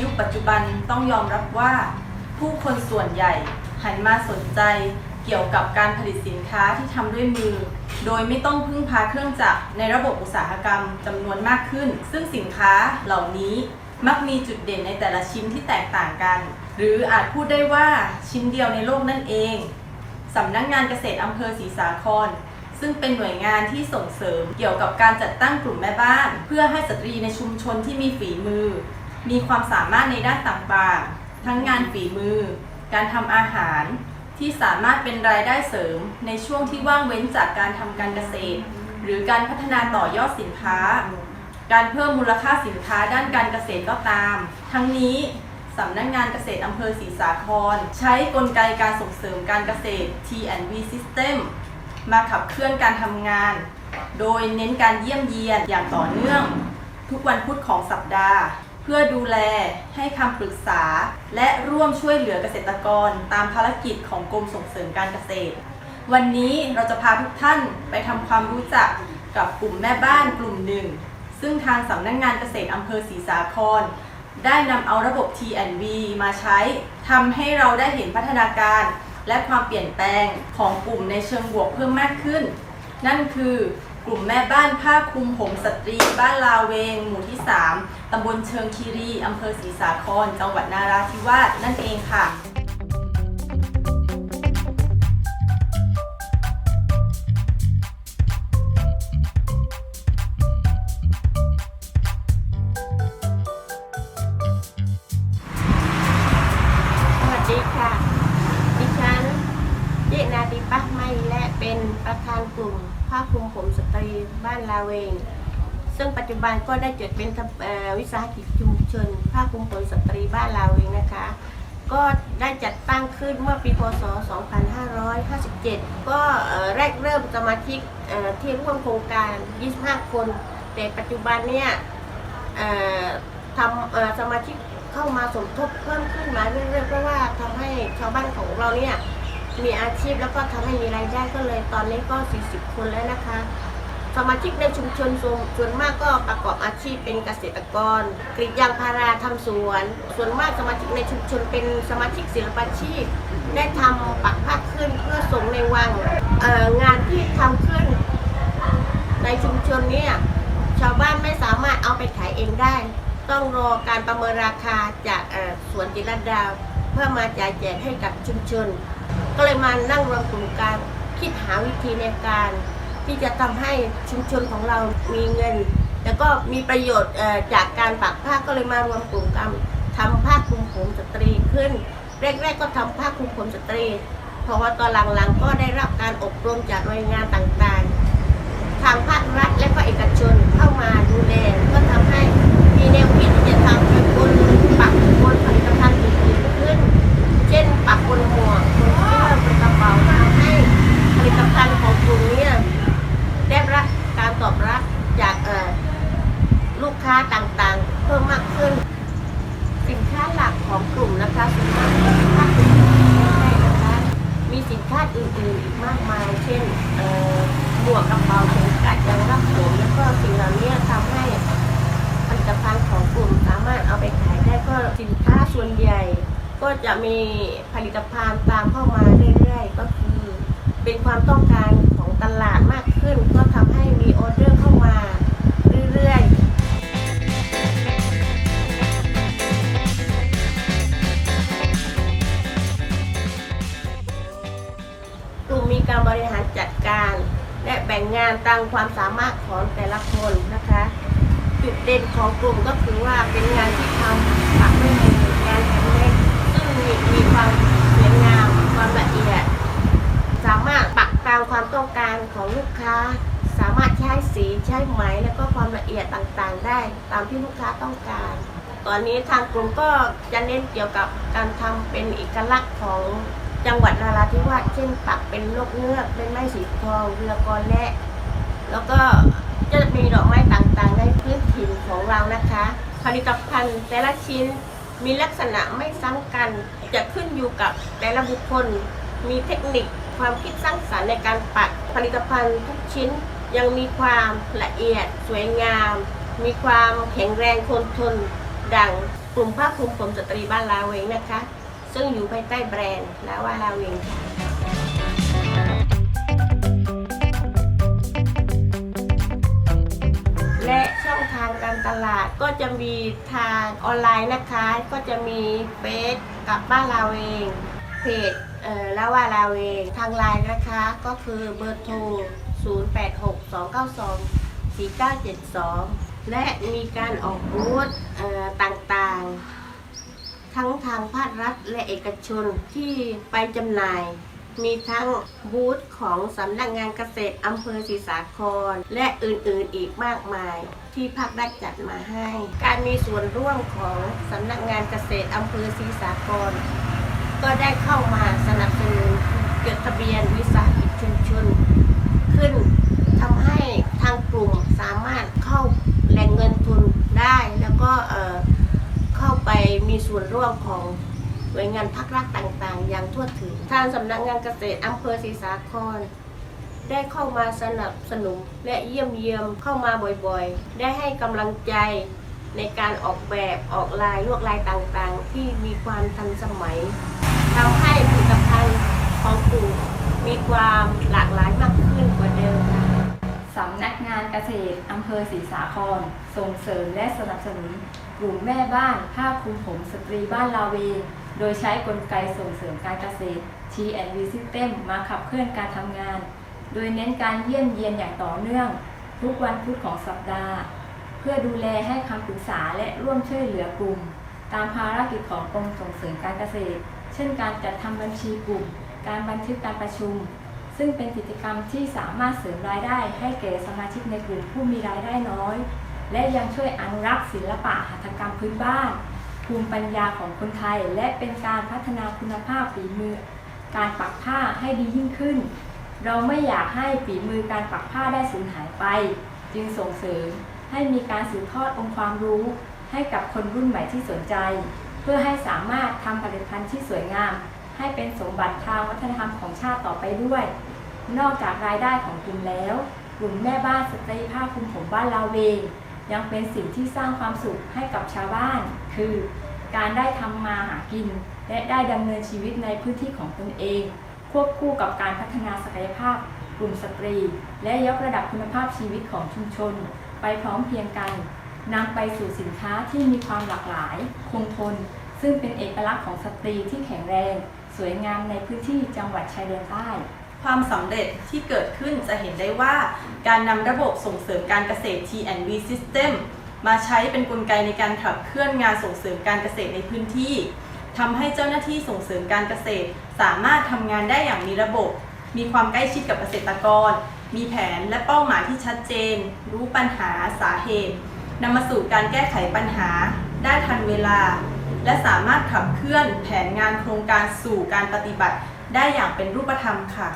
ยุคปัจจุบันต้องยอมรับว่า ผู้คนส่วนใหญ่หันมาสนใจเกี่ยวกับการผลิตสินค้าที่ทำด้วยมือ โดยไม่ต้องพึ่งพาเครื่องจักรในระบบอุตสาหกรรมจำนวนมากขึ้น ซึ่งสินค้าเหล่านี้มักมีจุดเด่นในแต่ละชิ้นที่แตกต่างกัน หรืออาจพูดได้ว่าชิ้นเดียวในโลกนั่นเองสำนักงานเกษตรอำเภอศรีสาคร ซึ่งเป็นหน่วยงานที่ส่งเสริมเกี่ยวกับการจัดตั้งกลุ่มแม่บ้าน เพื่อให้สตรีในชุมชนที่มีฝีมือ มีความสามารถในด้านต่างๆ ทั้งงานฝีมือ การทำอาหาร ที่สามารถเป็นรายได้เสริมในช่วงที่ว่างเว้นจากการทำการเกษตร หรือการพัฒนาต่อยอดสินค้า การเพิ่มมูลค่าสินค้าด้านการเกษตรก็ตาม ทั้งนี้สำนักงานเกษตรอำเภอศรีสาคร ใช้กลไกการส่งเสริมการเกษตร T&V System มาขับเคลื่อนการทำงาน โดยเน้นการเยี่ยมเยียนอย่างต่อเนื่อง ทุกวันพุธของสัปดาห์ พื่อดูแลให้คำปรึกษา และร่วมช่วยเหลือเกษตรกร ตามภารกิจของกรมส่งเสริมการเกษตร วันนี้เราจะพาทุกท่านไปทำความรู้จักกับกลุ่มแม่บ้านกลุ่มหนึ่ง ซึ่งทางสำนักงงานเกษตรอำเภอศรีสาคร ได้นำเอาระบบ T&V มาใช้ทำให้เราได้เห็นพัฒนาการ และความเปลี่ยนแปลงของกลุ่มในเชิงบวกเพิ่มมากขึ้น นั่นคือกลุ่มแม่บ้านผ้าคลุมผมสตรี บ้านลาเวง หมู่ที่ 3ตำบลเชิงคีรีอำเภอศรีสาคร จังหวัดนาราธิวาสนั่นเองค่ะ สวัสดีค่ะ ดิฉันเจนาดิปักไม่และเป็นประธานกลุ่มผ้าคลุมผมสตรีบ้านลาเวง ซึ่งปัจจุบันก็ได้จดเป็นวิสาหกิจชุมชนผ้าคลุมผมสตรีบ้านลาเวงนะคะ ก็ได้จัดตั้งขึ้นเมื่อปีพศ 2557 ก็แรกเริ่มสมาชิกที่ร่วมโครงการ 25 คน แต่ปัจจุบันเนี่ยทำสมาชิกเข้ามาสมทบเพิ่มขึ้นมาเรื่อยๆเพราะว่าทำให้ชาวบ้านของเราเนี่ยมีอาชีพแล้วก็ทำให้มีรายได้ก็เลยตอนนี้ก็ 40 คนแล้วนะคะ สมาชิกในชุมชนส่วนวนมากก็ประกอบอาชีพเป็นเกษตรกร กรีดยางพาราทำสวน ส่วนมากสมาชิกในชุมชนเป็นสมาชิกศิลปาชีพ ได้ทำปักผ้าขึ้นเพื่อส่งในวังงานที่ทำขึ้น ในชุมชนเนี่ยชาวบ้านไม่สามารถเอาไปขายเองได้ ต้องรอการประเมินราคาจากสวนจิรดาเพื่อมาจ่ายแจกให้กับชุมชน ก็เลยมานั่งรวมกลุ่มการคิดหาวิธีในการ ที่จะทำให้ชุมชนของเรามีเงิน แล้วก็มีประโยชน์จากการปักผ้าก็เลยมารวมกลุ่มกันทำผ้าคลุมผมสตรีขึ้นแรกๆก็ทำผ้าคลุมผมสตรีเพราะว่าตอนหลังๆก็ได้รับการอบรมจากหน่วยงานต่างๆ ทางภาครัฐและก็เอกชนเข้ามาดูแลก็ทำให้มีแนวคิดที่จะทำเป็นบนปักบนผลิตภัณฑ์อื่นๆขึ้น เช่นปักบนหมวกบนเสื้อบนกระเป๋าทำให้ผลิตภัณฑ์ของกลุ่มเนี้ได้รับการตอบรับจากเอ่อลูกค้าต่างๆ เพิ่มมากขึ้น สินค้าหลัก ของกลุ่มนะคะส่วนมากเป็นสินค้าอื่นๆไม่ใช่นะคะมีสินค้าอื่นๆอีกมากมาย เช่นหมวกกระเป๋าเข็มขัดยางรัดผมแล้วก็สิ่งเหล่านี้ทำให้ผลิตภัณฑ์ของกลุ่มสามารถเอาไปขายได้ก็สินค้าส่วนใหญ่ ก็จะมีผลิตภัณฑ์ตามเข้ามาเรื่อยๆ ก็คือ เป็นความต้องการของตลาดมากขึ้นก็ท มีการบริหารจัดการ และแบ่งงานตามความสามารถของแต่ละคนนะคะ จุดเด่นของกลุ่มก็คือว่าเป็นงานที่ทำปักด้วยมืองานแฮนด์เมดซึ่งมีมีความสวยงามความละเอียด สามารถปักตามความต้องการของลูกค้า สามารถใช้สีใช้ไหมแล้วก็ความละเอียดต่างๆ ได้ตามที่ลูกค้าต้องการตอนนี้ทางกลุ่มก็จะเน้นเกี่ยวกับการทำเป็นเอกลักษณ์ของ จังหวัดนาราธิวาสเช่นปักเป็นนกเงือกเป็นไม้สีทองเรือกอและ แล้วก็จะมีดอกไม้ต่างๆ ในพื้นถิ่นของเรานะคะผลิตภัณฑ์แต่ละชิ้นมีลักษณะไม่ซ้ำกัน จะขึ้นอยู่กับแต่ละบุคคล มีเทคนิคความคิดสร้างสรรค์ในการปักผลิตภัณฑ์ทุกชิ้นยังมีความละเอียดสวยงาม มีความแข็งแรงทนทน ดังกลุ่มภาคภูมิผมสตรีบ้านลาเวงนะคะ ซึ่งอยู่ภายใต้แบรนด์ลาว่าลาเวงค่ะและช่องทางการตลาดก็จะมีทางออนไลน์นะคะ ก็จะมีเฟซกับบ้านลาเวง เพจเอ่อล้วว่าลาเวง ทางไลน์นะคะก็คือเบอร์โทร 0862924972 และมีการออกบูธต่างๆ ทางภาครัฐและเอกชนที่ไปจำหน่าย มีทั้งบูธของสำนักงานเกษตรอำเภอศรีสาคร และอื่นๆอีกมากมาย ที่ภาครัฐจัดมาให้ การมีส่วนร่วมของสำนักงานเกษตรอำเภอศรีสาคร ก็ได้เข้ามาสนับสนุนจดทะเบียนวิสาหกิจชุมชนขึ้นทำให้ทางกลุ่มสามารถเข้าแหล่งเงินทุนได้แล้วก็เอ่อ ไปมีส่วนร่วมของหน่วยงานภาครัฐต่างๆ อย่างทั่วถึง ทางสำนักงานเกษตรอำเภอศรีสาคร ได้เข้ามาสนับสนุนและเยี่ยมเยียมเข้ามาบ่อยๆ ได้ให้กำลังใจในการออกแบบออกลายลวดลายต่างๆ ที่มีความทันสมัยทำให้ผลิตภัณฑ์ของกลุ่มมีความหลากหลายมากขึ้นกว่าเดิมค่ะสำนักงานเกษตรอำเภอศรีสาครส่งเสริมและสนับสนุน กลุ่มแม่บ้านภาคลุมผมสตรีบ้านลาเว โดยใช้กลไกส่งเสริมการเกษตร T&V System มาขับเคลื่อนการทำงาน โดยเน้นการเยี่ยมเยียนอย่างต่อเนื่อง ทุกวันพุธของสัปดาห์ เพื่อดูแลให้คำปรึกษาและร่วมช่วยเหลือกลุ่ม ตามภารกิจของกรมส่งเสริมการเกษตร เช่นการจัดทำบัญชีกลุ่ม การบันทึกการประชุม ซึ่งเป็นกิจกรรมที่สามารถเสริมรายได้ให้แก่สมาชิกในกลุ่มผู้มีรายได้น้อย และยังช่วยอนุรักษ์ศิลปะหัตถกรรมพื้นบ้าน ภูมิปัญญาของคนไทย และเป็นการพัฒนาคุณภาพฝีมือ การปักผ้าให้ดียิ่งขึ้น เราไม่อยากให้ฝีมือการปักผ้าได้สูญหายไป จึงส่งเสริมให้มีการสืบทอดองค์ความรู้ ให้กับคนรุ่นใหม่ที่สนใจ เพื่อให้สามารถทำผลิตภัณฑ์ที่สวยงาม ให้เป็นสมบัติทางวัฒนธรรมของชาติต่อไปด้วย นอกจากรายได้ของกลุ่มแล้ว กลุ่มแม่บ้านสตรีภาคคลุมผมบ้านลาเวง ยังเป็นสิ่งที่สร้างความสุขให้กับชาวบ้าน คือการได้ทำมาหากิน และได้ดำเนินชีวิตในพื้นที่ของตนเอง ควบคู่กับการพัฒนาศักยภาพกลุ่มสตรี และยกระดับคุณภาพชีวิตของชุมชน ไปพร้อมเพียงกันนำไปสู่สินค้าที่มีความหลากหลาย คงทน ซึ่งเป็นเอกลักษณ์ของสตรีที่แข็งแรง สวยงามในพื้นที่จังหวัดชายแดนใต้ ความสำเร็จที่เกิดขึ้นจะเห็นได้ว่า การนำระบบส่งเสริมการเกษตร T&V System มาใช้เป็นนกลไกในการขับเคลื่อนงานส่งเสริมการเกษตรในพื้นที่ทำให้เจ้าหน้าที่ส่งเสริมการเกษตร สามารถทำงานได้อย่างมีระบบ มีความใกล้ชิดกับเกษตรกร มีแผนและเป้าหมายที่ชัดเจน รู้ปัญหาสาเหตุนำมาสู่การแก้ไขปัญหา ได้ทันเวลา และสามารถขับเคลื่อนแผนงานโครงการสู่การปฏิบัติได้อย่างเป็นรูปธรรมค่ะ